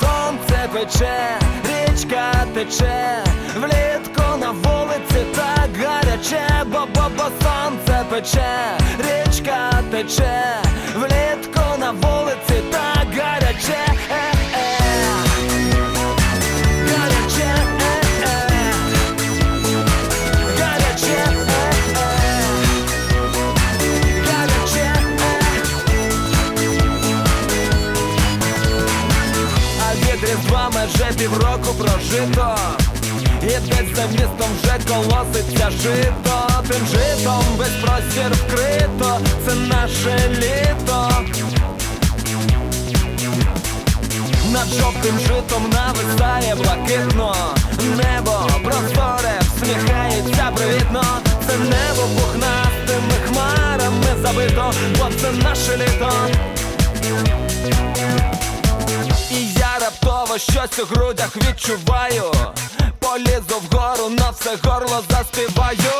Сонце пече, річка тече, влітку на вулиці так гаряче, бо бо бо сонце пече, річка тече, влітку на вулиці так гаряче, різдва меже півроку прожито. І десь за містом вже колоситься жито. Тим житом весь простір вкрито. Це наше літо. Над жовтим житом нависає блакитно. Небо просторе, всміхається привітно. Це небо пухнастими хмарами забито, бо це наше літо раптово щось у грудях відчуваю. Полізу вгору, на все горло заспіваю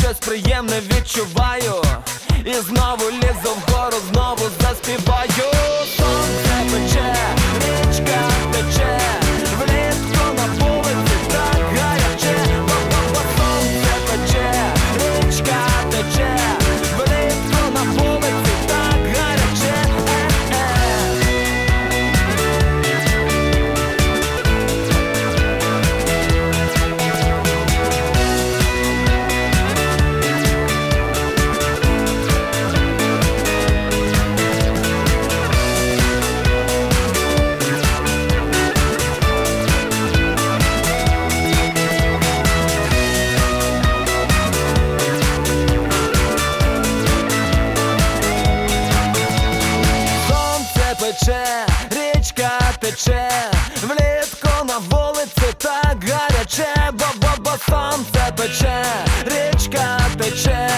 щось приємне відчуваю. І знову лізу вгору, знову заспіваю Пече, річка тече, влітку на вулиці так гаряче, бо-бо-бо сонце пече, річка тече,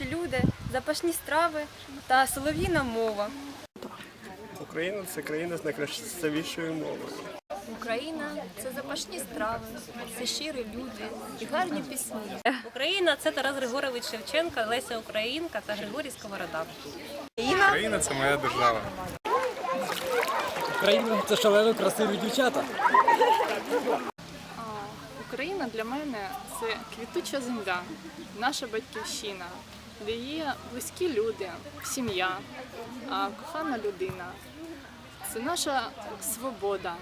найпривітніші люди, запашні страви та солов'їна мова. Україна це країна з найкрасивішою мовою. Україна це запашні страви, це щирі люди і гарні пісні. Україна це Тарас Григорович Шевченка, Леся Українка та Григорій Сковорода. Україна це моя держава. Україна це шалено красиві дівчата. Україна для мене це квітуча земля, наша батьківщина, де є близькі люди, сім'я, а кохана людина. Це наша свобода.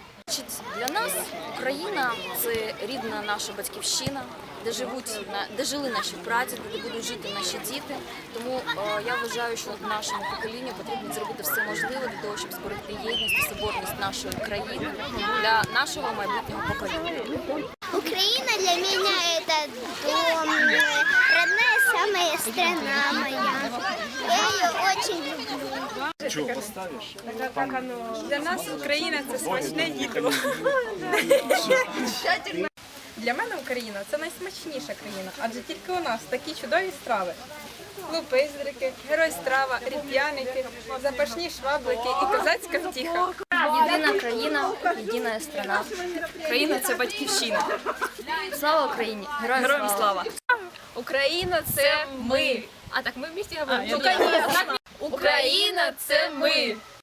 Для нас Україна це рідна наша батьківщина, де живуть на- де жили наші прадіди, де будуть жити наші діти. Тому е, я вважаю, що нашому поколінню потрібно зробити все можливе для того, щоб зберегти єдність і соборність нашої країни для нашого майбутнього покоління. Украина для меня это дом, самая страна моя. Я ее очень люблю. Для нас Україна це смачне їдло. Для мене Україна це найсмачніша країна, адже тільки у нас такі чудові страви. Лупиздрики, герой страва, ріп'яники, запашні шваблики і козацька втіха. Єдина країна, єдина страна. Країна це батьківщина. Слава Україні! Героям слава! Україна це ми. А так ми в місті говоримо. Україна це ми.